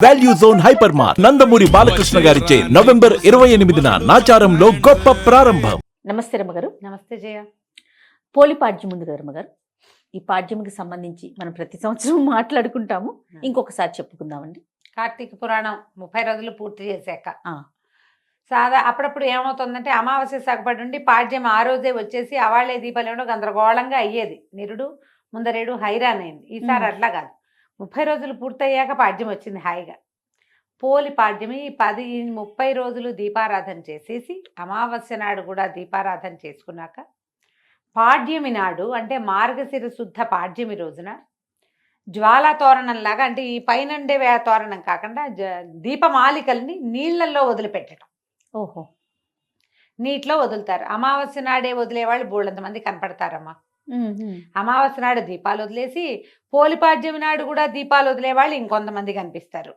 Value zone hyper mart Nandamuri Balakrishna గారిచే November ఇరవై ఎనిమిదిన నాచారంలో గొప్ప ప్రారంభం నమస్తే రమ్మగారు. నమస్తే జయ. పోలి పాడ్యం ఉంది కదా రమ్మగారు. ఈ పాడ్యంకి సంబంధించి మనం ప్రతి సంవత్సరం మాట్లాడుకుంటాము. ఇంకొకసారి చెప్పుకుందామండి. కార్తీక పురాణం ముప్పై రోజులు పూర్తి చేశాక. ఆ. సాదా అప్పుడప్పుడు ఏమవుతుందంటే అమావాస్య సగపడి నుండి పాడ్యం ఆ రోజే వచ్చేసి అవాళ్ళే దీపాలు గందరగోళంగా అయ్యేది. నిరుడు ముందరేడు హైరాన్ అయింది. ఈసారి. అట్లా కాదు. ముప్పై రోజులు పూర్తయ్యాక పాడ్యం వచ్చింది హాయిగా. పోలి పాడ్యం ఈ పది ముప్పై రోజులు దీపారాధన చేసేసి అమావాస్య నాడు కూడా దీపారాధన చేసుకున్నాక పాడ్యమి నాడు అంటే మార్గశిర శుద్ధ పాడ్యమి రోజున జ్వాలా తోరణం లాగా అంటే ఈ పైనండే వే తోరణం కాకుండా జ- దీపమాలికల్ని నీళ్ళల్లో వదిలిపెట్టడం. ఓహో. నీటిలో వదులుతారు. అమావాస్య నాడే వదిలేవాళ్ళు బోళ్ళంత మంది కనపడతారమ్మా. అమావాస్య నాడు దీపాలు వదిలేసి పోలిపాడ్యమి నాడు కూడా దీపాలు వదిలేవాళ్ళు ఇంకొంతమంది కనిపిస్తారు.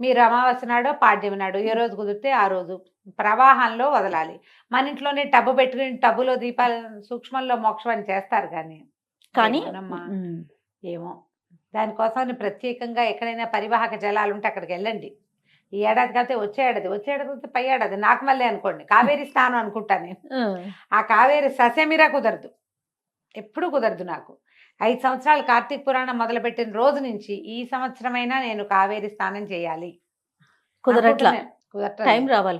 మీరు అమావాస్య నాడు పాడ్యమి నాడు ఏ రోజు కుదిరితే ఆ రోజు ప్రవాహంలో వదలాలి. మన ఇంట్లోనే టబ్బు పెట్టుకుని టబ్బులో దీపాలు సూక్ష్మంలో మోక్షం అని చేస్తారు కానీ. కానీ ఏమో. దానికోసం ప్రత్యేకంగా ఎక్కడైనా పరివాహక జలాలు ఉంటే అక్కడికి వెళ్ళండి. ఈ ఏడాది కాకపోతే వచ్చే ఏడాది వచ్చే ఏడాది కాకపోతే పై ఏడాది. నాకు మళ్ళీ అనుకోండి. కావేరి స్నానం అనుకుంటాను నేను. ఆ కావేరి ససేమిరా కుదరదు. ఎప్పుడు కుదరదు నాకు. ఐదు సంవత్సరాలు కార్తీక పురాణం మొదలుపెట్టిన రోజు నుంచి ఈ సంవత్సరమైనా నేను కావేరి స్నానం చేయాలి. కుదరట్లా. టైం రావాలి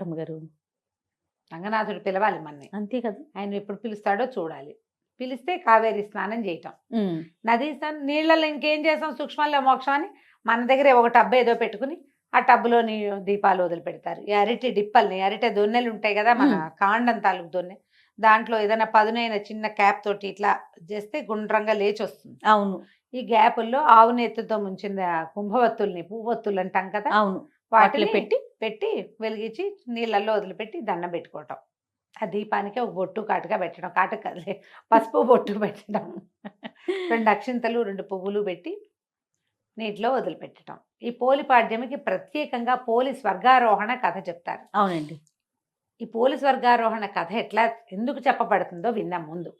రంగనాథుడు పిలవాలి మన్ని. అంతే కదా. ఆయన ఎప్పుడు పిలుస్తాడో చూడాలి. పిలిస్తే కావేరి స్నానం చేయటం. నదీ స్నానం నీళ్ళల్లో ఇంకేం చేస్తాం? సూక్ష్మంలో మోక్షం అని మన దగ్గరే ఒక టబ్బు ఏదో పెట్టుకుని ఆ టబ్బులో నీ దీపాలు వదిలిపెడతారు. అరటి డిప్పల్ని అరటి దొన్నెలు ఉంటాయి కదా మన. కాండం తాలూకు దొన్నె. దాంట్లో ఏదైనా పదునైన చిన్న క్యాప్ తోటి ఇట్లా చేస్తే గుండ్రంగా లేచి వస్తుంది అవును. ఈ గ్యాపుల్లో ఆవు నెత్తుతో ముంచిన కుంభవత్తుల్ని పువ్వొత్తులు అంటాం కదా అవును. వాటిని పెట్టి పెట్టి వెలిగించి నీళ్ళల్లో వదిలిపెట్టి దండం పెట్టుకోవటం. ఆ దీపానికి ఒక బొట్టు కాటుగా పెట్టడం కాటు కదలే పసుపు బొట్టు పెట్టడం. రెండు అక్షింతలు రెండు పువ్వులు పెట్టి నీటిలో వదిలిపెట్టడం ఈ పోలి పాడ్యమికి ప్రత్యేకంగా పోలి స్వర్గారోహణ కథ చెప్తారు. అవునండి. ఈ పోలి స్వర్గారోహణ కథ ఎట్లా ఎందుకు చెప్పబడుతుందో విన్నాం ముందు.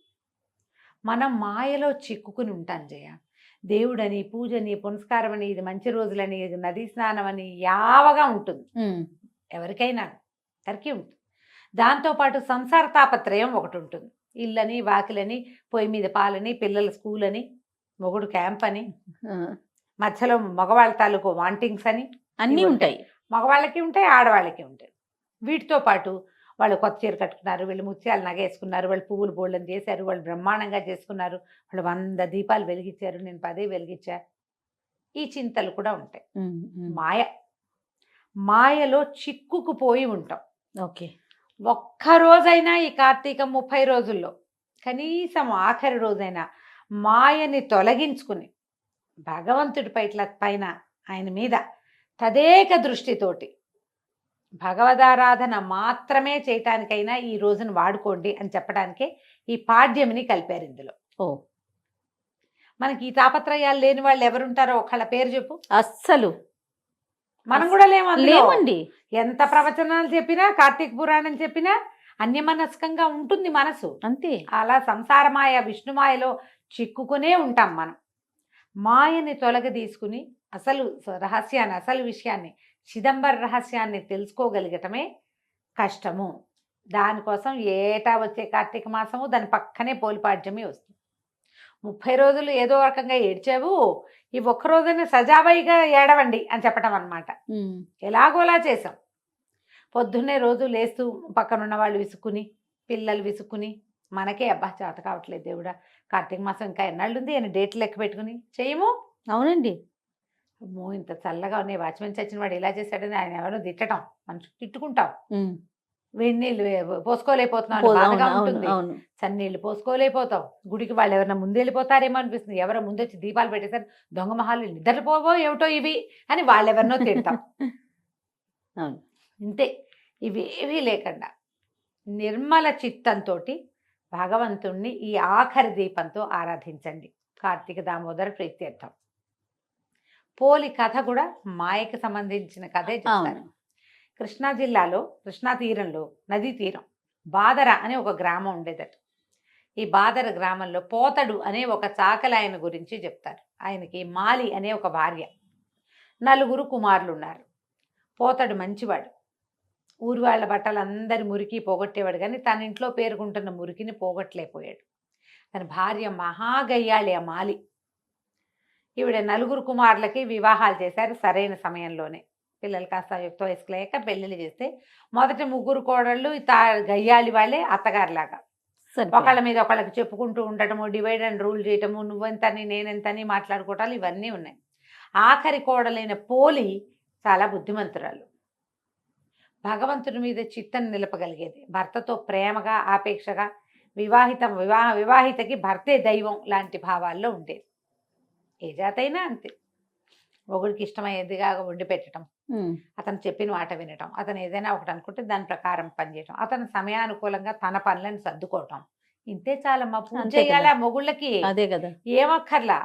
మనం మాయలో చిక్కుకుని ఉంటాం జయ. దేవుడని పూజని పునస్కారం అని ఇది మంచి రోజులని ఇది నదీ స్నానం అని యావగా ఉంటుంది. ఎవరికైనా అందరికీ ఉంటుంది. దాంతోపాటు సంసార తాపత్రయం ఒకటి ఉంటుంది. ఇల్లని వాకిలని పొయ్యి మీద పాలని పిల్లల స్కూల్ అని మొగుడు క్యాంప్ అని మధ్యలో మగవాళ్ళ తాలూకు వాంటింగ్స్ అని అన్నీ ఉంటాయి. మగవాళ్ళకి ఉంటాయి ఆడవాళ్ళకి ఉంటాయి. వీటితో పాటు వాళ్ళు కొత్త చీర కట్టుకున్నారు వీళ్ళు ముత్యాలు నగేసుకున్నారు వాళ్ళు పువ్వులు బోళ్ళని చేశారు వాళ్ళు బ్రహ్మాండంగా చేసుకున్నారు. వాళ్ళు వంద దీపాలు వెలిగించారు నేను పదే వెలిగించా. ఈ చింతలు కూడా ఉంటాయి. మాయ. మాయలో చిక్కుకుపోయి ఉంటాం. ఓకే. ఒక్క రోజైనా ఈ కార్తీక ముప్పై రోజుల్లో కనీసం ఆఖరి రోజైనా మాయని తొలగించుకుని భగవంతుడి పైట్ల పైన ఆయన మీద తదేక దృష్టితోటి భగవదారాధన మాత్రమే చేయటానికైనా ఈ రోజును వాడుకోండి అని చెప్పడానికే ఈ పాడ్యమిని కలిపారు ఇందులో. ఓ. మనకి ఈ తాపత్రయాలు లేని వాళ్ళు ఎవరుంటారో ఒకళ్ళ పేరు చెప్పు. అస్సలు. మనం కూడా లేము. లేవండి. ఎంత ప్రవచనాలు చెప్పినా కార్తీక పురాణం చెప్పినా అన్యమనస్కంగా ఉంటుంది మనసు. అంతే. అలా సంసారమాయ విష్ణుమాయలో చిక్కుకునే ఉంటాం మనం. మాయని తొలగ తీసుకుని అసలు రహస్యాన్ని అసలు విషయాన్ని చిదంబర రహస్యాన్ని తెలుసుకోగలగటమే కష్టము. దానికోసం ఏటా వచ్చే కార్తీక మాసము దాని పక్కనే పోలిపాడ్యమే వస్తుంది. ముప్పై రోజులు ఏదో రకంగా ఏడ్చావు ఈ ఒక్క రోజున సజావైగా ఏడవండి అని చెప్పటం అన్నమాట. ఉమ్, ఎలాగోలా చేసాం పొద్దున్నే రోజు లేస్తూ పక్కనున్న వాళ్ళు విసుక్కుని పిల్లలు విసుక్కుని మనకే అబ్బా చేత కావట్లేదు దేవుడా కార్తీక మాసం ఇంకా ఎన్నాళ్ళు ఉంది అని డేట్లు లెక్క పెట్టుకుని చేయము అవునండి. అమ్మో! ఇంత చల్లగా ఉన్నాయి. వాచ్మెన్ చచ్చిన వాడు ఇలా చేశాడని ఆయన ఎవరో తిట్టడం. మనం తిట్టుకుంటాం. నీళ్ళు పోసుకోలేకపోతున్నాం బాధగా ఉంటుంది. చన్నీళ్ళు పోసుకోలేకపోతాం. గుడికి వాళ్ళు ఎవరైనా ముందు వెళ్ళిపోతారేమో అనిపిస్తుంది. ఎవరో ముందొచ్చి దీపాలు పెట్టేసారు దొంగ మహాలు నిద్రపోవో ఏమిటో ఇవి అని వాళ్ళెవరినో తిడతాం. అవును. ఇంతే. ఇవి ఏవీ లేకుండా నిర్మల చిత్తంతో భగవంతుణ్ణి ఈ ఆఖరి దీపంతో ఆరాధించండి. కార్తీక దామోదర ప్రీత్యర్థం. పోలి కథ కూడా మాయకి సంబంధించిన కథే చెప్తారు. కృష్ణా జిల్లాలో కృష్ణా తీరంలో నదీ తీరం బాదర అనే ఒక గ్రామం ఉండేదట. ఈ బాదర గ్రామంలో పోతడు అనే ఒక చాకలి ఆయన గురించి చెప్తారు. ఆయనకి మాలి అనే ఒక భార్య. నలుగురు కుమారులు ఉన్నారు పోతాడు మంచివాడు. ఊరి వాళ్ళ బట్టలు అందరి మురికి పోగొట్టేవాడు కానీ తన ఇంట్లో పేరుకుంటున్న మురికిని పోగొట్టలేకపోయాడు. తన భార్య మహాగయ్యాళి ఆ మాలి. ఈవిడ నలుగురు కుమారులకి వివాహాలు చేశారు సరైన సమయంలోనే. పిల్లలు కాస్త యుక్త వయసుకు లేక పెళ్ళిళ్ళు చేస్తే మొదటి ముగ్గురు కోడళ్ళు తా గయ్యాళి వాళ్ళే అత్తగారిలాగా. ఒకళ్ళ మీద ఒకళ్ళకి చెప్పుకుంటూ ఉండటము డివైడ్ అండ్ రూల్ చేయటము నువ్వెంతని నేనెంతని మాట్లాడుకోవటాలు ఇవన్నీ ఉన్నాయి. ఆఖరి కోడలైన పోలి చాలా బుద్ధిమంతురాలు. భగవంతుడి మీద చిత్తను నిలపగలిగేది. భర్తతో ప్రేమగా ఆపేక్షగా వివాహిత వివాహ వివాహితకి భర్తే దైవం లాంటి భావాల్లో ఉండేది. ఏ జాతైనా అంతే. ఒకడికి ఇష్టమయ్యేదిగా వండి పెట్టడం అతను చెప్పిన మాట వినటం అతను ఏదైనా ఒకటి అనుకుంటే దాని ప్రకారం పనిచేయటం అతను సమయానుకూలంగా తన పనులను సర్దుకోవటం. ఇంతే చాలమ్మా పూజ చేయాలి. ఆ మొగుళ్ళకి. అదే కదా. ఏమక్కర్లా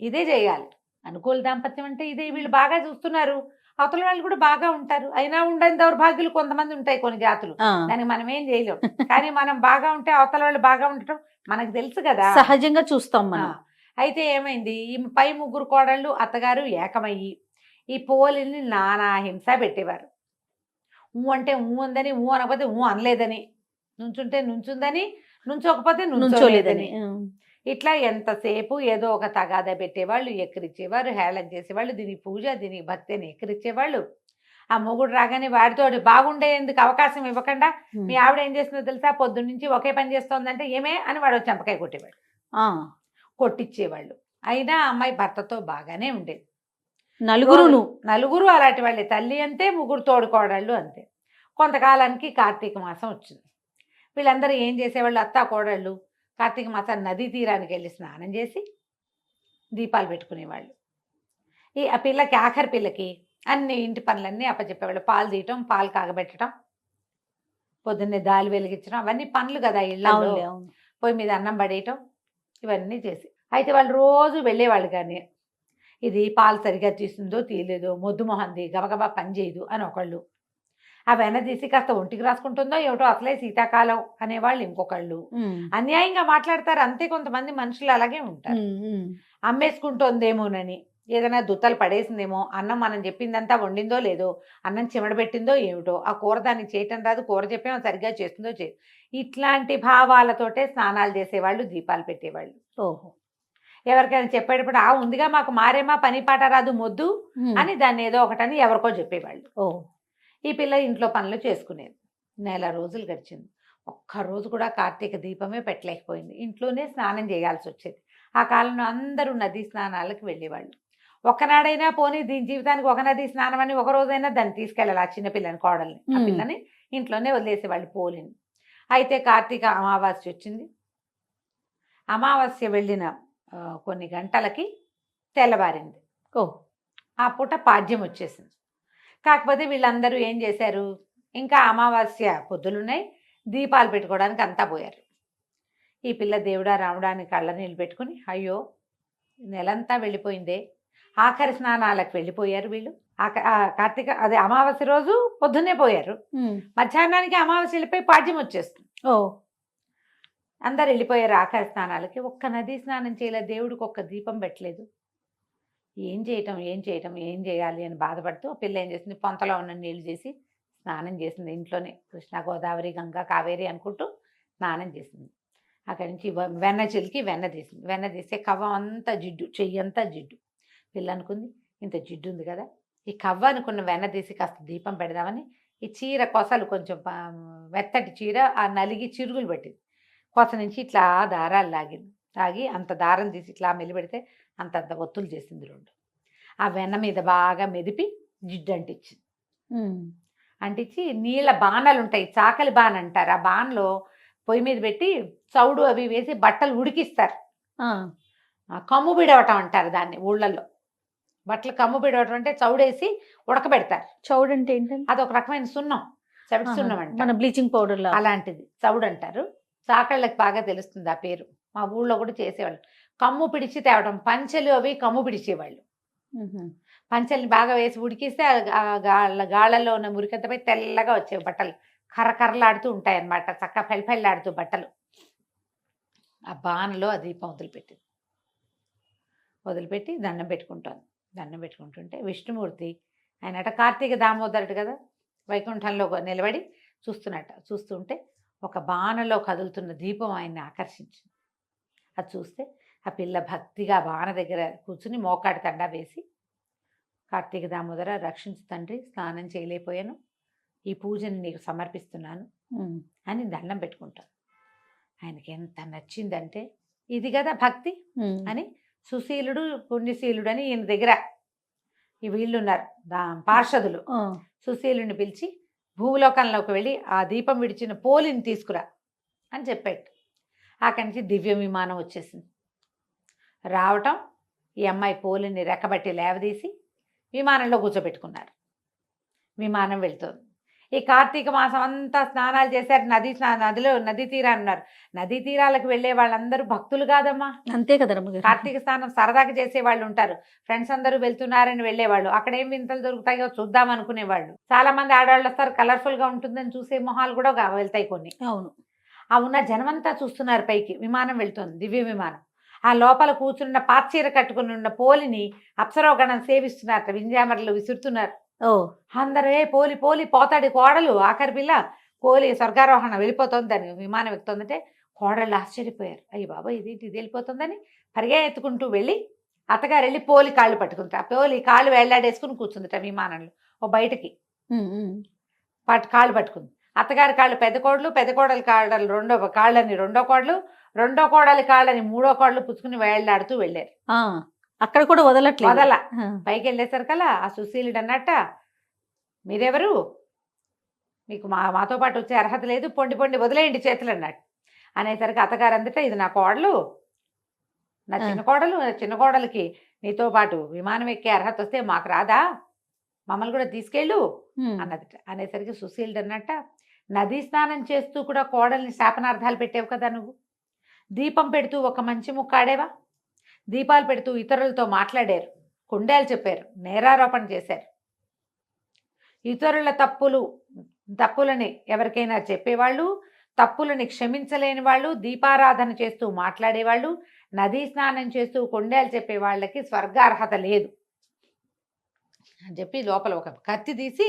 ఇదే చేయాలి. అనుకూల దాంపత్యం అంటే ఇదే వీళ్ళు బాగా చూస్తున్నారు. అవతల వాళ్ళు కూడా బాగా ఉంటారు. అయినా ఉండని దౌర్భాగ్యులు కొంతమంది ఉంటాయి కొన్ని జాతులు. దానికి మనం ఏం చేయలేం. కానీ మనం బాగా ఉంటే అవతల వాళ్ళు బాగా ఉండటం మనకు తెలుసు కదా. సహజంగా చూస్తాం మనం. అయితే ఏమైంది? ఈ పై ముగ్గురు కోడళ్ళు అత్తగారు ఏకమయ్యి ఈ పోలిని నానా హింస పెట్టేవారు. ఊ అంటే ఊ ఉందని ఊ అనకపోతే ఊ అనలేదని. నుంచుంటే నుంచుందని నుంచోకపోతే నుంచోలేదని. ఇట్లా ఎంతసేపు ఏదో ఒక తగాదా పెట్టేవాళ్ళు ఎక్కిరిచ్చేవారు హేళన చేసేవాళ్ళు దీనికి పూజ దీనికి భక్తి అని ఎక్కిరిచ్చేవాళ్ళు. ఆ మొగుడు రాగానే వాడితో బాగుండేందుకు అవకాశం ఇవ్వకుండా. మీ ఆవిడ ఏం చేస్తుందో తెలుసా? పొద్దున్న నుంచి ఒకే పని చేస్తోందంటే ఏమే? అని వాడు చంపకాయ కొట్టేవాడు. కొట్టించేవాళ్ళు అయినా అమ్మాయి భర్తతో బాగానే ఉండేది. నలుగురును. నలుగురు అలాంటి వాళ్ళే. తల్లి అంతే ముగ్గురు తోడుకోడళ్ళు అంతే. కొంతకాలానికి కార్తీక మాసం వచ్చింది. వీళ్ళందరూ ఏం చేసేవాళ్ళు? అత్త కోడళ్ళు. కార్తీక మాసం నదీ తీరానికి వెళ్ళి స్నానం చేసి దీపాలు పెట్టుకునేవాళ్ళు. ఈ ఆ పిల్లకి ఆఖరి పిల్లకి అన్ని ఇంటి పనులన్నీ అప్పచెప్పేవాళ్ళు పాలు తీయటం పాలు కాగబెట్టడం పొద్దున్నే దాలి వెలిగించడం అవన్నీ పనులు కదా అవును. పొయ్యి మీద అన్నం పడేయటం ఇవన్నీ చేసి. అయితే వాళ్ళు రోజు వెళ్ళేవాళ్ళు కానీ ఇది పాలు సరిగా తీస్తుందో తీయలేదో మొద్దు మొహంది గబగబా పని చేయదు అని ఒకళ్ళు. ఆ వెన తీసి కాస్త ఒంటికి రాసుకుంటుందో ఏమిటో అసలే శీతాకాలం అనేవాళ్ళు ఇంకొకళ్ళు. అన్యాయంగా మాట్లాడతారు అంతే కొంతమంది మనుషులు అలాగే ఉంటారు. అమ్మేసుకుంటోందేమోనని. ఏదైనా దుత్తలు పడేసిందేమో అన్నం మనం చెప్పిందంతా వండిందో లేదో అన్నం చిమడబెట్టిందో ఏమిటో ఆ కూర దానికి చేయటం రాదు కూర చెప్పేమో సరిగ్గా చేస్తుందో చేయదు ఇట్లాంటి భావాలతోటే స్నానాలు చేసేవాళ్ళు దీపాలు పెట్టేవాళ్ళు. ఓహో. ఎవరికైనా చెప్పేటప్పుడు ఆ ఉందిగా మాకు మారేమా పని పాట రాదు మొద్దు. అని దాన్ని ఏదో ఒకటని ఎవరికో చెప్పేవాళ్ళు. ఓ. ఈ పిల్ల ఇంట్లో పనులు చేసుకునేది. నెల రోజులు గడిచింది. ఒక్క రోజు కూడా కార్తీక దీపమే పెట్టలేకపోయింది. ఇంట్లోనే స్నానం చేయాల్సి వచ్చేది. ఆ కాలంలో అందరూ నదీ స్నానాలకు వెళ్ళేవాళ్ళు. ఒకనాడైనా పోనీ దీని జీవితానికి ఒక నది స్నానం అని ఒక రోజైనా దాన్ని తీసుకెళ్ళాలి ఆ చిన్న పిల్లని కోడల్ని. ఆ. పిల్లని ఇంట్లోనే వదిలేసేవాళ్ళు పోలిని. అయితే కార్తీక అమావాస్య వచ్చింది. అమావాస్య వెళ్ళిన కొన్ని గంటలకి తెల్లవారింది. ఓ. ఆ పూట పాడ్యం వచ్చేసింది. కాకపోతే వీళ్ళందరూ ఏం చేశారు? ఇంకా అమావాస్య పొద్దులున్నాయి. దీపాలు పెట్టుకోవడానికి అంతా పోయారు. ఈ పిల్ల దేవుడా రావడానికి కళ్ళ నీళ్ళు పెట్టుకుని అయ్యో నెలంతా వెళ్ళిపోయిందే. ఆఖరి స్నానాలకు వెళ్ళిపోయారు వీళ్ళు. కార్తీక అదే అమావాస్య రోజు పొద్దున్నే పోయారు. మధ్యాహ్నానికి అమావాస్య వెళ్ళిపోయి పాడ్యం వచ్చేస్తుంది. ఓ. అందరు వెళ్ళిపోయారు ఆఖరి స్నానాలకి. ఒక్క నదీ స్నానం చేయలేదు. దేవుడికి ఒక్క దీపం పెట్టలేదు. ఏం చేయటం ఏం చేయటం ఏం చేయాలి అని బాధపడుతూ పిల్ల ఏం చేసింది? పొంతలో ఉన్న నీళ్ళు చేసి స్నానం చేసింది ఇంట్లోనే. కృష్ణా గోదావరి గంగా కావేరి అనుకుంటూ స్నానం చేసింది. అక్కడి నుంచి వెన్న చిలికి వెన్న తీసింది. వెన్న తీస్తే కవ్వ అంతా జిడ్డు చెయ్యి అంతా జిడ్డు. పిల్ల అనుకుంది ఇంత జిడ్డు ఉంది కదా. ఈ కవ్వ అనుకున్న వెన్న తీసి కాస్త దీపం పెడదామని ఈ చీర కొసలు కొంచెం మెత్తటి చీర ఆ నలిగి చిరుగులు పెట్టింది. కొస నుంచి ఇట్లా దారాలు లాగింది. లాగి అంత దారం తీసి ఇట్లా మెలిపెడితే అంత అంత ఒత్తులు చేసింది రెండు. ఆ వెన్న మీద బాగా మెదిపి జిడ్డు అంటించింది. అంటించి నీళ్ళ బాణలు ఉంటాయి చాకలి బాణ అంటారు ఆ బాణలో పొయ్యి మీద పెట్టి చౌడు అవి వేసి బట్టలు ఉడికిస్తారు. కమ్ము బిడవటం అంటారు దాన్ని ఊళ్ళల్లో. బట్టలు కమ్ము బిడవటం అంటే చౌడేసి ఉడకబెడతారు. చౌడ్ అంటే ఏంటంటే అది ఒక రకమైన సున్నం చవిటి సున్నం మన అంటారు బ్లీచింగ్ పౌడర్ లా అలాంటిది చౌడు అంటారు చాకళ్ళకి బాగా తెలుస్తుంది ఆ పేరు. మా ఊళ్ళో కూడా చేసేవాళ్ళు. కమ్ము పిడిచి తేవడం పంచెలు అవి కమ్ము పిడిచేవాళ్ళు. పంచెల్ని బాగా వేసి ఉడికిస్తే ఆ- ఆ గాళ్ళ గాళ్ళల్లో ఉన్న మురికంతపై తెల్లగా వచ్చేవి బట్టలు. కర్రకర్రలాడుతూ ఉంటాయి అన్నమాట చక్క ఫెల్ఫెల్లాడుతూ బట్టలు. ఆ బాణలో ఆ దీపం వదిలిపెట్టింది వదిలిపెట్టి దండం పెట్టుకుంటాను దండం పెట్టుకుంటుంటే విష్ణుమూర్తి ఆయనట కార్తీక దామోదరుడు కదా వైకుంఠంలో నిలబడి చూస్తున్నట్ట చూస్తుంటే ఒక బాణలో కదులుతున్న దీపం ఆయన్ని ఆకర్షించింది అది చూస్తే ఆ పిల్ల భక్తిగా బాణ దగ్గర కూర్చుని మోకాడి తండా వేసి కార్తీక దామోదర రక్షించు తండ్రి స్నానం చేయలేకపోయాను ఈ పూజని నీకు సమర్పిస్తున్నాను. అని దండం పెట్టుకుంటాను ఆయనకి ఎంత నచ్చిందంటే ఇది కదా భక్తి. అని సుశీలుడు పుణ్యశీలుడు అని ఈయన దగ్గర ఈ వీళ్ళు ఉన్నారు దా పార్షదులు. సుశీలుని పిలిచి భూలోకంలోకి వెళ్ళి ఆ దీపం విడిచిన పోలిని తీసుకురా అని చెప్పాడు. అక్కడి నుంచి దివ్య విమానం వచ్చేసింది. రావటం ఈ అమ్మాయి పోలిని రెక్కబట్టి లేవదీసి విమానంలో కూర్చోబెట్టుకున్నారు. విమానం వెళ్తుంది. ఈ కార్తీక మాసం అంతా స్నానాలు చేశారు. నది స్నా నదిలో నదీ తీరాన్ని ఉన్నారు నదీ తీరాలకు వెళ్ళే వాళ్ళందరూ భక్తులు కాదమ్మా. అంతే కదా కార్తీక స్నానం సరదాగా చేసే వాళ్ళు ఉంటారు. ఫ్రెండ్స్ అందరూ వెళ్తున్నారని వెళ్ళేవాళ్ళు. అక్కడ ఏం వింతలు దొరుకుతాయో చూద్దాం అనుకునేవాళ్ళు. చాలా మంది ఆడవాళ్ళు వస్తారు. కలర్ఫుల్గా ఉంటుందని చూసే మొహాలు కూడా వెళ్తాయి కొన్ని. అవును. ఆ ఉన్న జనమంతా చూస్తున్నారు పైకి. విమానం వెళ్తుంది. దివ్య విమానం. ఆ లోపల కూర్చున్న పాచీర కట్టుకుని ఉన్న పోలిని అప్సరోగణం సేవిస్తున్నారు వింజామరలు విసురుతున్నారు. అందరే పోలి పోలి పోతాడి కోడలు ఆఖరి పిల్ల. కోలి స్వర్గారోహణ వెళ్ళిపోతుంది దాని విమానం ఎక్కుతుందంటే కోడళ్ళు ఆశ్చర్యపోయారు. అయ్యి బాబా ఇది ఇది వెళ్ళిపోతుందని పరిగెత్తుకుంటూ వెళ్ళి అత్తగారు వెళ్ళి పోలి కాళ్ళు పట్టుకుంటారు. ఆ పోలి కాళ్ళు వేళ్ళాడేసుకుని కూర్చుందిట విమానంలో ఓ బయటకి. పట్టు కాళ్ళు పట్టుకుంది. అత్తగారి కాళ్ళు పెద్ద కోడలు పెద్ద కోడలి కాళ్ళని రెండో కాళ్ళని రెండో కోడలు రెండో కోడలి కాళ్ళని మూడో కోడలు పుచ్చుకుని వేళ్ళాడుతూ వెళ్ళారు. అక్కడ కూడా వదలట్లేదు. వదల. పైకి వెళ్ళేసరికల్లా ఆ సుశీలుడు అన్నట్ట మీరెవరు? మీకు మా మాతో పాటు వచ్చే అర్హత లేదు పొండి పొండి వదిలేయండి చేతులు అన్నట్టు అనేసరికి అత్తగారు అందుట ఇది నా కోడలు. నా. చిన్న కోడలు నా చిన్న కోడలికి నీతో పాటు విమానం ఎక్కే అర్హత వస్తే మాకు రాదా? మమ్మల్ని కూడా తీసుకెళ్ళు. ఉమ్. అన్నదిట. అనేసరికి సుశీలుడు అన్నట్ట నదీ స్నానం చేస్తూ కూడా కోడల్ని శాపనార్థాలు పెట్టావు కదా నువ్వు? దీపం పెడుతూ ఒక మంచి ముక్కాడేవా? దీపాలు పెడుతూ ఇతరులతో మాట్లాడారు. కొండేలు చెప్పారు. నేరారోపణ చేశారు. ఇతరుల తప్పులు తప్పులని ఎవరికైనా చెప్పేవాళ్ళు తప్పులని క్షమించలేని వాళ్ళు దీపారాధన చేస్తూ మాట్లాడేవాళ్ళు నదీ స్నానం చేస్తూ కొండేలు చెప్పే వాళ్ళకి స్వర్గార్హత లేదు. అని చెప్పి లోపల ఒక కత్తి తీసి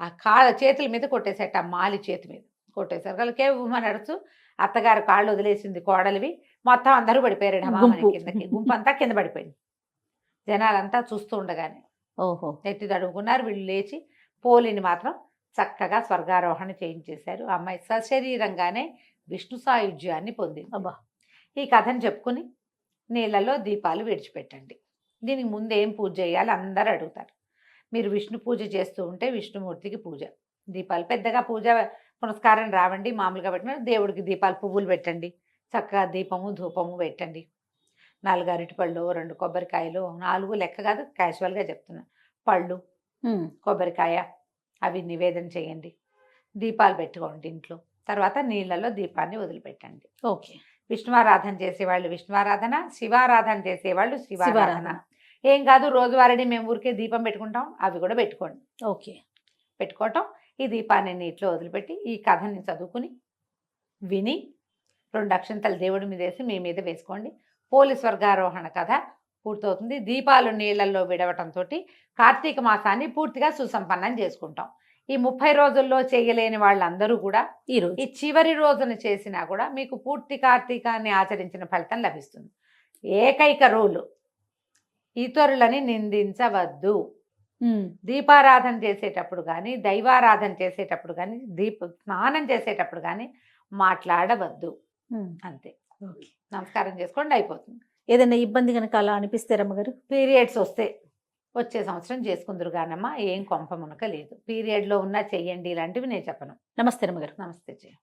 ఆ కాళ్ళ చేతుల మీద కొట్టేసేట ఆ మాలి చేతి మీద కొట్టేశారు. వాళ్ళకే ఉమ్మని అడుచు అత్తగారు కాళ్ళు వదిలేసింది కోడలివి. మొత్తం అందరూ పడిపోయారు. కిందకి. గుంపు అంతా కింద పడిపోయింది. జనాలంతా చూస్తూ ఉండగానే ఓహో. నెత్తి తడుముకున్నారు. వీళ్ళు లేచి పోలిని మాత్రం చక్కగా స్వర్గారోహణ చేయించేశారు. అమ్మాయి సశరీరంగానే విష్ణు సాయుధ్యాన్ని పొందింది. అబ్బా. ఈ కథను చెప్పుకుని నీళ్ళలో దీపాలు విడిచిపెట్టండి. దీనికి ముందు ఏం పూజ చేయాలి అందరూ అడుగుతారు. మీరు విష్ణు పూజ చేస్తూ ఉంటే విష్ణుమూర్తికి పూజ. దీపాలు పెద్దగా పూజ పునస్కారం రావండి. మామూలుగా పెట్టిన దేవుడికి దీపాలు పువ్వులు పెట్టండి. చక్కగా దీపము ధూపము పెట్టండి. నాలుగు అరటి పళ్ళు రెండు కొబ్బరికాయలు నాలుగు లెక్క కాదు క్యాజువల్గా చెప్తున్నా. పళ్ళు. కొబ్బరికాయ అవి నివేదన చేయండి. దీపాలు పెట్టుకోండి ఇంట్లో. తర్వాత నీళ్ళలో దీపాన్ని వదిలిపెట్టండి. ఓకే. విష్ణువారాధన చేసేవాళ్ళు విష్ణువారాధన శివారాధన చేసేవాళ్ళు శివారాధన. శివారాధన. ఏం కాదు రోజువారీ మేము ఊరికే దీపం పెట్టుకుంటాం అవి కూడా పెట్టుకోండి. ఓకే. పెట్టుకోవటం ఈ దీపాన్ని నీటిలో వదిలిపెట్టి ఈ కథని చదువుకుని విని రెండు అక్షంతలు దేవుడి మీద వేసి మీ మీద వేసుకోండి. పోలి స్వర్గారోహణ కథ పూర్తవుతుంది. దీపాలు నీళ్ళలో విడవటంతో కార్తీక మాసాన్ని పూర్తిగా సుసంపన్నం చేసుకుంటాం. ఈ ముప్పై రోజుల్లో చేయలేని వాళ్ళందరూ కూడా ఈ రోజు. ఈ చివరి రోజున చేసినా కూడా మీకు పూర్తి కార్తీకాన్ని ఆచరించిన ఫలితం లభిస్తుంది. ఏకైక రూలు ఇతరులని నిందించవద్దు. దీపారాధన చేసేటప్పుడు కానీ దైవారాధన చేసేటప్పుడు కానీ దీప స్నానం చేసేటప్పుడు కానీ మాట్లాడవద్దు. అంతే. ఓకే. నమస్కారం చేసుకోండి అయిపోతుంది. ఏదైనా ఇబ్బంది కనుక అలా అనిపిస్తే రమ్మగారు పీరియడ్స్ వస్తే వచ్చే సంవత్సరం చేసుకుందరు కానమ్మా ఏం కొంప మునక లేదు. పీరియడ్లో ఉన్నా చెయ్యండి ఇలాంటివి నేను చెప్పను. నమస్తే రమ్మగారు నమస్తే జయ